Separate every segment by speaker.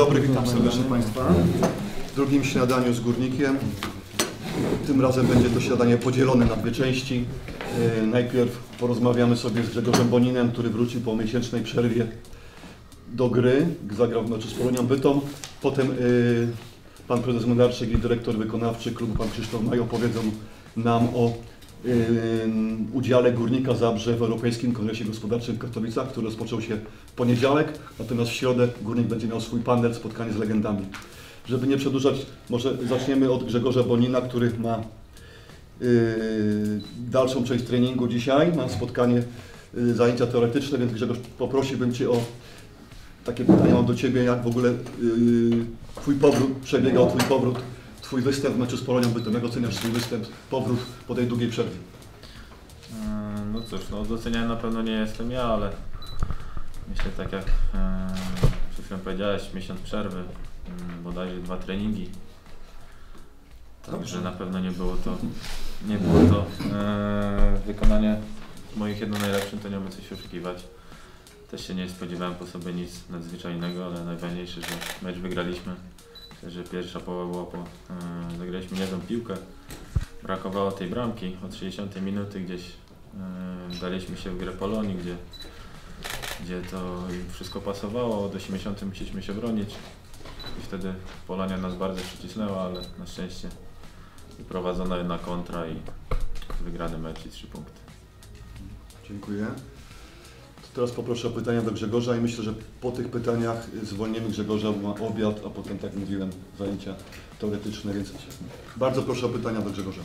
Speaker 1: dobry, witam serdecznie Państwa. W drugim śniadaniu z górnikiem. Tym razem będzie to śniadanie podzielone na dwie części. E, Najpierw porozmawiamy sobie z Grzegorzem Boninem, który wrócił po miesięcznej przerwie do gry. Zagrał w meczu z Polonią Bytom. Potem e, pan prezes Młynarczyk i dyrektor wykonawczy klubu, pan Krzysztof Maj opowiedzą nam o udziale Górnika Zabrze w Europejskim Kongresie Gospodarczym w Katowicach, który rozpoczął się w poniedziałek, natomiast w środę Górnik będzie miał swój panel, spotkanie z legendami. Żeby nie przedłużać, może zaczniemy od Grzegorza Bonina, który ma yy, dalszą część treningu dzisiaj, ma spotkanie, yy, zajęcia teoretyczne, więc Grzegorz poprosiłbym Cię o takie pytania. Mam do Ciebie, jak w ogóle yy, Twój powrót, przebiegał Twój powrót, Twój występ w meczu z Polonią Bytom, jak oceniasz swój występ, powrót po tej długiej przerwie?
Speaker 2: Mm, No cóż, no doceniany na pewno nie jestem ja, ale myślę tak jak e, przed chwilą powiedziałeś, miesiąc przerwy, mm, bodajże dwa treningi. Także na pewno nie było to, nie było to e, wykonanie moich jedno najlepszym, to nie mamy coś oszukiwać. Też się nie spodziewałem po sobie nic nadzwyczajnego, ale najważniejsze, że mecz wygraliśmy. Że pierwsza połowa była po, e, zagraliśmy niezłą piłkę. Brakowało tej bramki od 60 minuty gdzieś e, daliśmy się w grę Polonii, gdzie, gdzie to wszystko pasowało. Od 80 musieliśmy się bronić i wtedy Polonia nas bardzo przycisnęła, ale na szczęście wyprowadzona jedna kontra i wygrany mecz i trzy punkty.
Speaker 1: Dziękuję. Teraz poproszę o pytania do Grzegorza i myślę, że po tych pytaniach zwolnimy Grzegorza na obiad, a potem, tak mówiłem, zajęcia teoretyczne, więc bardzo proszę o pytania do Grzegorza.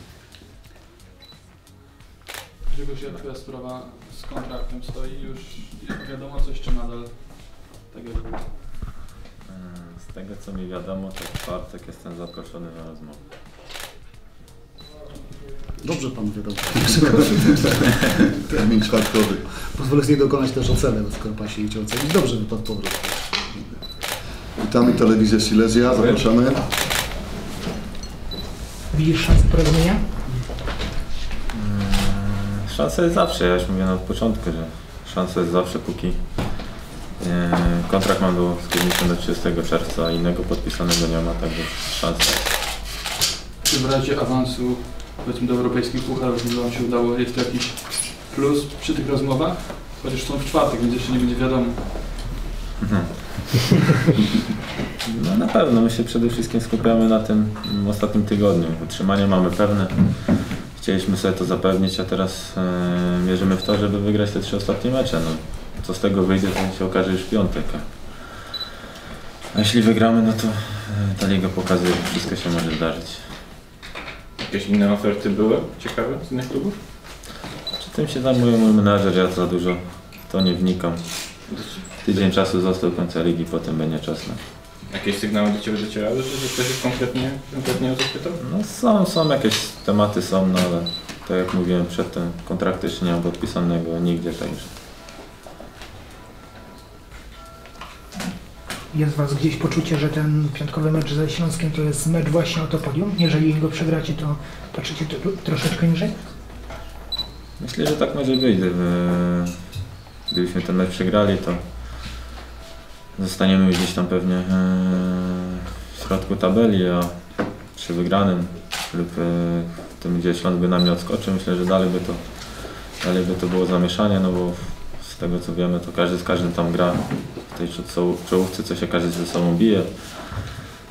Speaker 3: Grzegorz, jak Twoja sprawa z kontraktem stoi? Już wiadomo coś, czy nadal tak jak było?
Speaker 2: E, Z tego co mi wiadomo, to w czwartek jestem zaproszony na rozmowę.
Speaker 4: Dobrze pan wiadomo.
Speaker 1: Termin czwartkowy.
Speaker 4: Pozwolę sobie dokonać też oceny, bo skoro pan się chciał ocenić. Dobrze wypadł powrót.
Speaker 1: Witamy telewizję Silesia, zapraszamy.
Speaker 5: Widzisz szansę porozumienia?
Speaker 2: Mm, Szansa jest zawsze, ja już mówiłem od początku, że szansa jest zawsze, póki e, kontrakt mam do górnikiem do 30 czerwca, innego podpisanego nie ma, także szansa
Speaker 3: w razie awansu powiedzmy do europejskich pucharów, gdyby Wam się udało, jest to jakiś plus przy tych rozmowach? Chociaż są w czwartek, więc jeszcze nie będzie wiadomo.
Speaker 2: No na pewno, my się przede wszystkim skupiamy na tym mm, ostatnim tygodniu. Utrzymanie mamy pewne. Chcieliśmy sobie to zapewnić, a teraz e, mierzymy w to, żeby wygrać te trzy ostatnie mecze. No, co z tego wyjdzie, to się okaże już w piątek. A, a jeśli wygramy, no to e, ta liga pokazuje, że wszystko się może zdarzyć.
Speaker 6: Jakieś inne oferty były ciekawe z innych klubów?
Speaker 2: Czy tym się zajmuje mój menadżer, ja za dużo to nie wnikam. Tydzień czasu został do końca ligi, potem będzie czas na
Speaker 6: Jakieś sygnały do Ciebie docierały, że ktoś już konkretnie, konkretnie o coś pytał?
Speaker 2: No są, są jakieś tematy są, no ale tak jak mówiłem przedtem, kontraktu jeszcze nie mam podpisanego nigdzie, także
Speaker 5: Jest w Was gdzieś poczucie, że ten piątkowy mecz ze Śląskiem to jest mecz właśnie o to podium? Jeżeli go przegracie, to patrzycie tro- troszeczkę niżej?
Speaker 2: myślę, że tak może być. Gdyby, gdybyśmy ten mecz przegrali, to zostaniemy gdzieś tam pewnie e, w środku tabeli, a przy wygranym lub e, tym, gdzie Śląsk by nam nie odskoczył, myślę, że dalej by to, dalej by to było zamieszanie, no bo z tego co wiemy, to każdy z każdym tam gra w tej czo- czołówce, co się każdy ze sobą bije.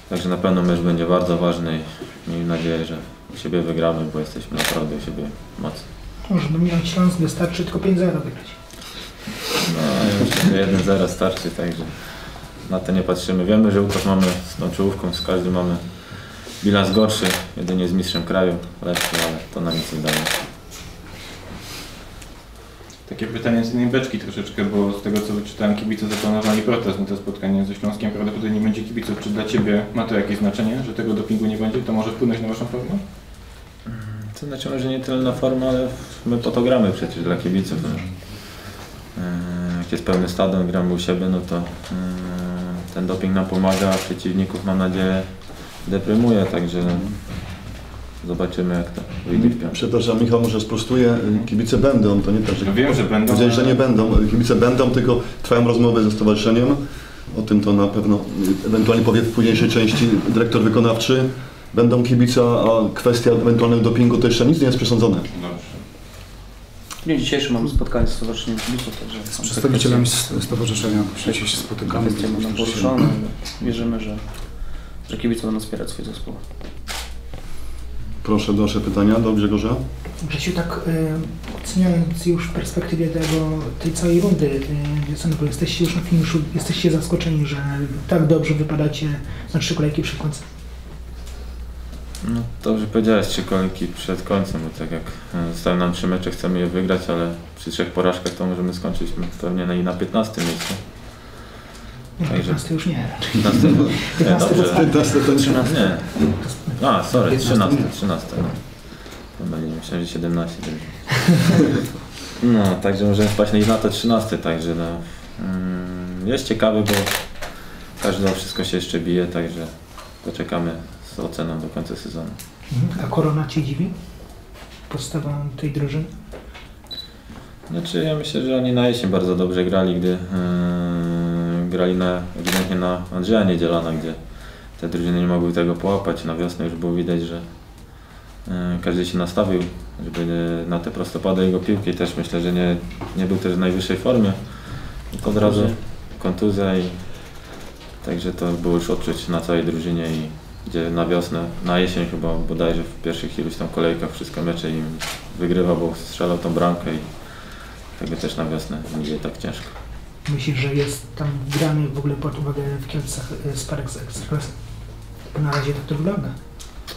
Speaker 2: Także na pewno mecz będzie bardzo ważny i miejmy nadzieję, że u siebie wygramy, bo jesteśmy naprawdę u siebie mocni.
Speaker 5: Może dominant Śląsk wystarczy tylko 5-0 wygrać.
Speaker 2: No, że 1-0 starczy, także na to nie patrzymy. Wiemy, że układ mamy z tą czołówką, z każdym mamy bilans gorszy, jedynie z mistrzem kraju lepszy, ale to na nic nie daje.
Speaker 6: Takie pytanie z innej beczki troszeczkę, bo z tego co wyczytałem, kibice zaplanowali protest na to spotkanie ze Śląskiem. Prawdopodobnie nie będzie kibiców. Czy dla Ciebie ma to jakieś znaczenie, że tego dopingu nie będzie? To może wpłynąć na Waszą formę?
Speaker 2: To znaczy, że nie tyle na formę, ale my po to gramy przecież dla kibiców. No. Yy, Jak jest pełny stadion, gramy u siebie, no to yy, ten doping nam pomaga, a przeciwników mam nadzieję deprymuje, także zobaczymy jak to wyjdzie w piątek.
Speaker 1: Przepraszam, Michał, może sprostuję. Kibice będą, to nie tak, że...
Speaker 6: No wiem, że będą,
Speaker 1: Powiedzieli, że nie będą. Kibice będą, tylko trwają rozmowy ze stowarzyszeniem. O tym to na pewno ewentualnie powie w późniejszej części dyrektor wykonawczy. Będą kibice, a kwestia ewentualnego dopingu to jeszcze nic nie jest przesądzone.
Speaker 6: Dobrze.
Speaker 7: W dniu dzisiejszym mamy spotkanie z Stowarzyszeniem Kibiców, także
Speaker 4: Z przedstawicielami stowarzyszenia przecież się spotykamy.
Speaker 7: kwestie będą poruszone. Wierzymy, że, że kibice będą wspierać swój zespół.
Speaker 1: Proszę, dalsze pytania do Grzegorza.
Speaker 5: Grzesiu, tak y, oceniając już w perspektywie tego, tej całej rundy y, wiosennej, bo jesteście już na finiszu, jesteście zaskoczeni, że tak dobrze wypadacie na trzy kolejki przed końcem.
Speaker 2: No dobrze powiedziałeś, trzy kolejki przed końcem, bo tak jak e, zostały nam trzy mecze, chcemy je wygrać, ale przy trzech porażkach to możemy skończyć pewnie na, i na 15 miejscu.
Speaker 5: Nie,
Speaker 2: Także-
Speaker 5: 15 już nie.
Speaker 2: 15, nie,
Speaker 5: 15 to
Speaker 2: dobrze.
Speaker 1: 15 to nie.
Speaker 2: Nie. A, sorry,
Speaker 4: 15
Speaker 2: 13,
Speaker 4: nie.
Speaker 2: 13, no. Pomyliłem, myślałem, że 17. No, także możemy spaść na- to 13, także no. Mm, jest ciekawy, bo każdy wszystko się jeszcze bije, także poczekamy z oceną do końca sezonu.
Speaker 5: Mhm. A korona Cię dziwi? Postawą tej drużyny?
Speaker 2: Znaczy ja myślę, że oni na jesień bardzo dobrze grali, gdy yy, grali na, ewidentnie na Andrzeja Niedzielana, gdzie te drużyny nie mogły tego połapać. Na wiosnę już było widać, że yy, każdy się nastawił, żeby na te prostopady jego piłki. Też myślę, że nie, nie był też w najwyższej formie. To od razu kontuzja i także to było już odczuć na całej drużynie i gdzie na wiosnę, na jesień chyba bodajże w pierwszych iluś tam kolejkach wszystkie mecze im wygrywa, bo strzelał tą bramkę i tego też na wiosnę nie będzie tak ciężko.
Speaker 5: Myślisz, że jest tam grany w ogóle pod uwagę w Kielcach Sparek z Ekspres? Na razie tak to wygląda.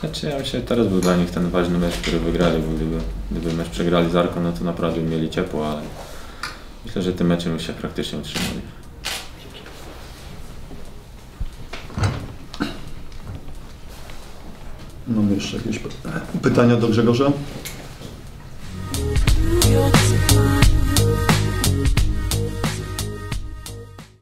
Speaker 2: Znaczy ja myślę, że teraz był dla nich ten ważny mecz, który wygrali, bo gdyby, gdyby mecz przegrali z Arką, no to naprawdę by mieli ciepło, ale myślę, że tym meczem już się praktycznie utrzymali.
Speaker 1: Mamy jeszcze jakieś py- pytania do Grzegorza?